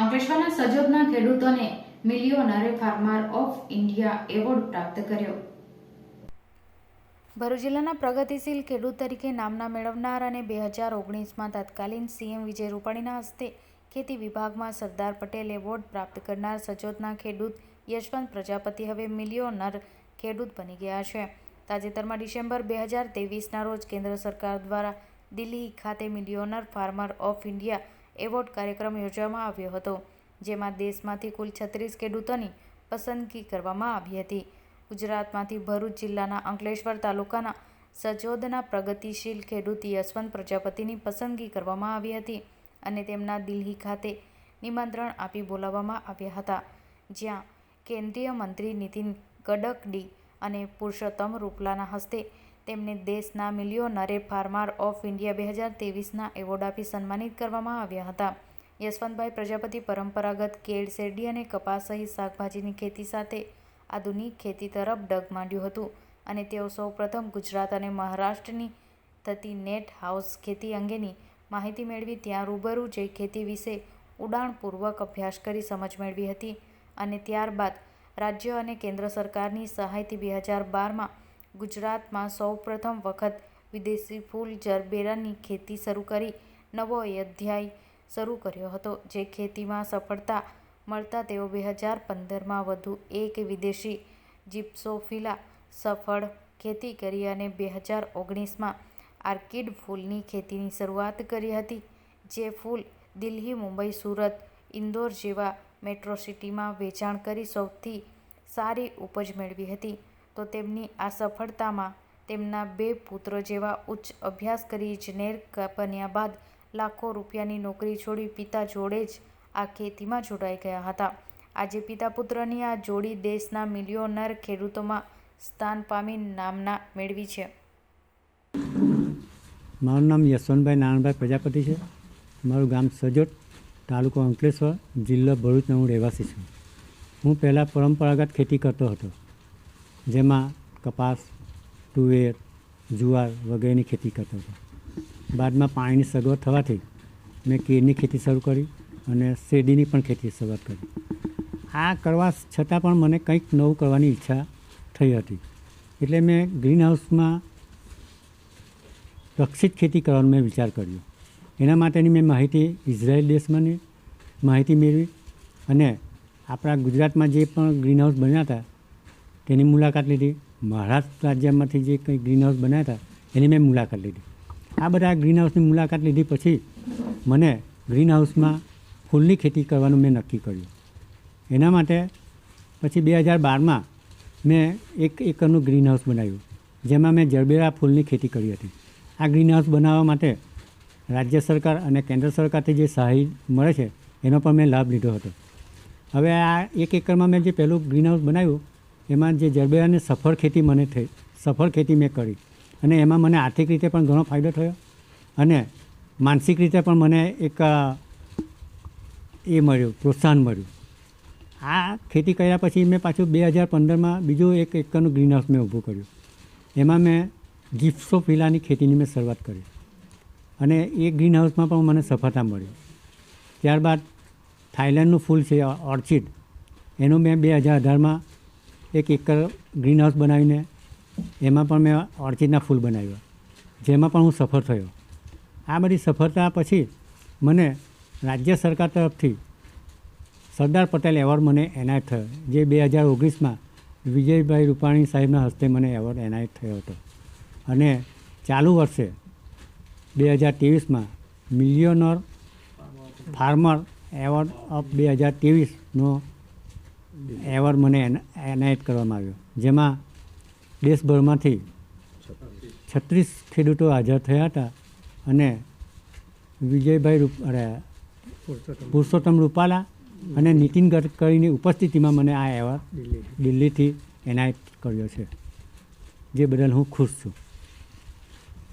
અંકલેશ્વરના સજોદના ખેડૂતોને મિલિયોનરે ફાર્મર ઓફ ઇન્ડિયા એવોર્ડ પ્રાપ્ત કર્યો. ભરૂચ જિલ્લાના પ્રગતિશીલ ખેડૂત તરીકે નામના મેળવનાર અને બે હજાર ઓગણીસમાં તત્કાલીન સીએમ વિજય રૂપાણીના હસ્તે ખેતી વિભાગમાં સરદાર પટેલ એવોર્ડ પ્રાપ્ત કરનાર સજોદના ખેડૂત યશવંત પ્રજાપતિ હવે મિલિયોનર ખેડૂત બની ગયા છે. તાજેતરમાં ડિસેમ્બર બે હજાર તેવીસના રોજ કેન્દ્ર સરકાર દ્વારા દિલ્હી ખાતે millionaire farmer of India award કાર્યક્રમ યોજવામાં આવ્યો હતો, જેમાં દેશમાંથી કુલ છત્રીસ ખેડૂતોની પસંદગી કરવામાં આવી હતી. ગુજરાતમાંથી ભરૂચ જિલ્લાના અંકલેશ્વર તાલુકાના સજોદના પ્રગતિશીલ ખેડૂત યશવંત પ્રજાપતિની પસંદગી કરવામાં આવી હતી અને તેમના દિલ્હી ખાતે નિમંત્રણ આપી બોલાવવામાં આવ્યા હતા, જ્યાં કેન્દ્રીય મંત્રી નીતિન ગડકડી અને પુરુષોત્તમ રૂપલાના હસ્તે તેમને દેશના મિલિયોનરે ફાર્મર ઓફ ઇન્ડિયા બે હજાર તેવીસના એવોર્ડ આપી સન્માનિત કરવામાં આવ્યા હતા. યશવંતભાઈ પ્રજાપતિ પરંપરાગત કેળ શેરડી અને કપાસ સહિત શાકભાજીની ખેતી સાથે આધુનિક ખેતી તરફ ડગ માંડ્યું હતું અને તેઓ સૌપ્રથમ ગુજરાત અને મહારાષ્ટ્રની થતી નેટ હાઉસ ખેતી અંગેની માહિતી મેળવી ત્યાં રૂબરૂ જઈ ખેતી વિશે ઉડાણપૂર્વક અભ્યાસ કરી સમજ મેળવી હતી અને ત્યારબાદ રાજ્ય અને કેન્દ્ર સરકારની સહાયથી બે હજાર બારમાં ગુજરાતમાં સૌપ્રથમ વખત વિદેશી ફૂલ જરબેરાની ખેતી શરૂ કરી, નવો અધ્યાય શરૂ કર્યો હતો. જે ખેતીમાં સફળતા મળતા તેઓ બે હજાર પંદરમાં વધુ એક વિદેશી જીપ્સોફિલા સફળ ખેતી કરી અને બે હજાર ઓગણીસમાં આર્કિડ ફૂલની ખેતીની શરૂઆત કરી હતી, જે ફૂલ દિલ્હી, મુંબઈ, સુરત, ઇન્દોર જેવા મેટ્રો સિટીમાં વેચાણ કરી સૌથી સારી ઉપજ મેળવી હતી. તો તેમની આ સફળતામાં તેમના બે પુત્રો જેવા ઉચ્ચ અભ્યાસ કરી ઇજનેર બન્યા બાદ લાખો રૂપિયાની નોકરી છોડી પિતા જોડે જ આ ખેતીમાં જોડાઈ ગયા હતા. આજે પિતા પુત્રની આ જોડી દેશના મિલિયોનર ખેડૂતોમાં સ્થાન પામી નામના મેળવી છે. મારું નામ યશવંતભાઈ નારાયણભાઈ પ્રજાપતિ છે. મારું ગામ સજોટ તાલુકો અંકલેશ્વર જિલ્લો ભરૂચનો હું રહેવાસી છું. હું પહેલાં પરંપરાગત ખેતી કરતો હતો. જેમાં કપાસ, તુવેર, જુવાર વગેરેની ખેતી કરતો હતો. બાદમાં પાણીની સગવડ થવાથી મેં કેળની ખેતી શરૂ કરી અને શેરડીની પણ ખેતી શરૂઆત કરી. આ કરવા છતાં પણ મને કંઈક નવું કરવાની ઈચ્છા થઈ હતી. એટલે મેં ગ્રીન હાઉસમાં રક્ષિત ખેતી કરવાનો મેં વિચાર કર્યો. એના માટેની મેં માહિતી ઇઝરાયલ દેશમાંની માહિતી મેળવી અને આપણા ગુજરાતમાં જે પણ ગ્રીન હાઉસ બન્યા હતા તેની મુલાકાત લીધી. મહારાષ્ટ્ર રાજ્યમાંથી જે કંઈ ગ્રીન હાઉસ બનાવ્યા હતા, એની મેં મુલાકાત લીધી. આ બધા ગ્રીન હાઉસની મુલાકાત લીધી પછી મને ગ્રીન હાઉસમાં ફૂલની ખેતી કરવાનું મેં નક્કી કર્યું. એના માટે પછી બે હજાર બારમાં મેં એક એકરનું ગ્રીન હાઉસ બનાવ્યું, જેમાં મેં જરબેરા ફૂલની ખેતી કરી હતી. આ ગ્રીન હાઉસ બનાવવા માટે રાજ્ય સરકાર અને કેન્દ્ર સરકારથી જે સહાય મળે છે, એનો પણ મેં લાભ લીધો હતો. હવે આ એક એકરમાં મેં જે પહેલું ગ્રીન હાઉસ બનાવ્યું એમાં જે જરબેરાની સફળ ખેતી મને થઈ, સફળ ખેતી મેં કરી. અને એમાં મને આર્થિક રીતે પણ ઘણો ફાયદો થયો. અને માનસિક રીતે પણ મને એક એ મળ્યું, પ્રોત્સાહન મળ્યું. આ ખેતી કર્યા પછી મેં પાછું બે હજાર પંદરમાં બીજું એક એકરનું ગ્રીન હાઉસ મેં ઊભું કર્યું. એમાં મેં જીપ્સોફિલાની ખેતીની મેં શરૂઆત કરી. અને એ ગ્રીન હાઉસમાં પણ મને સફળતા મળી. ત્યારબાદ થાઈલેન્ડનું ફૂલ છે ઓર્ચિડ. એનું મેં બે હજાર અઢારમાં એક એકર ગ્રીન હાઉસ બનાવીને એમાં પણ મેં ઓર્ચિડના ફૂલ બનાવ્યા, જેમાં પણ હું સફળ થયો. આ બધી સફળતા પછી મને રાજ્ય સરકાર તરફથી સરદાર પટેલ એવોર્ડ મને એનાયત થયો, જે બે હજાર ઓગણીસમાં વિજયભાઈ રૂપાણી સાહેબના હસ્તે મને એવોર્ડ એનાયત થયો હતો. અને ચાલુ વર્ષે બે હજાર ત્રેવીસમાં મિલિયોનર ફાર્મર એવોર્ડ ઓફ બે હજાર ત્રેવીસનો એવોર્ડ મને એના- એનાયત કરવામાં આવ્યો. જેમાં દેશભરમાંથી છત્રીસ ખેડૂતો હાજર થયા હતા અને વિજયભાઈ રૂપ પુરુષોત્તમ રૂપાલા અને નીતિન ગડકરીની ઉપસ્થિતિમાં મને આ એવોર્ડ દિલ્હીથી એનાયત કર્યો છે. જે બદલ હું ખુશ છું.